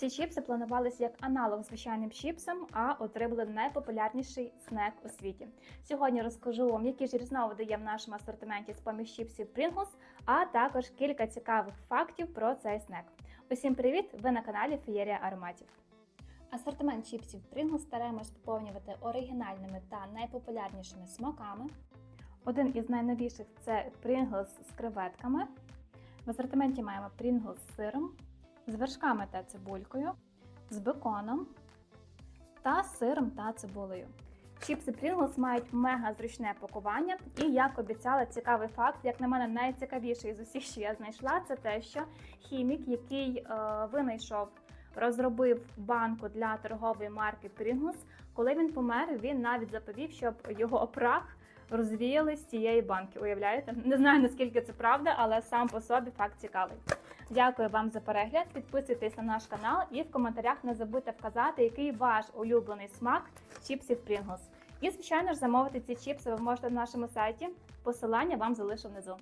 Ці чіпси планувалися як аналог звичайним чіпсам, а отримали найпопулярніший снек у світі. Сьогодні розкажу вам, які ж різновиди є в нашому асортименті з поміж чіпсів Pringles, а також кілька цікавих фактів про цей снек. Усім привіт! Ви на каналі Феєрія Ароматів. Асортимент чіпсів Pringles стараємось поповнювати оригінальними та найпопулярнішими смаками. Один із найновіших це Pringles з креветками. В асортименті маємо Pringles з сиром, з вершками та цибулькою, з беконом та сиром та цибулею. Чіпси Pringles мають мега зручне пакування, і як обіцяла, цікавий факт, як на мене, найцікавіший з усіх, що я знайшла, це те, що хімік, який е, винайшов, розробив банку для торгової марки Pringles, коли він помер, він навіть заповів, щоб його прах розвіяли цієї банки. Уявляєте? Не знаю наскільки це правда, але сам по собі факт цікавий. Дякую вам за перегляд. Підписуйтесь на наш канал і в коментарях не забудьте вказати, який ваш улюблений смак чіпсів Pringles. І, звичайно ж, замовити ці чіпси ви можете на нашому сайті. Посилання вам залишу внизу.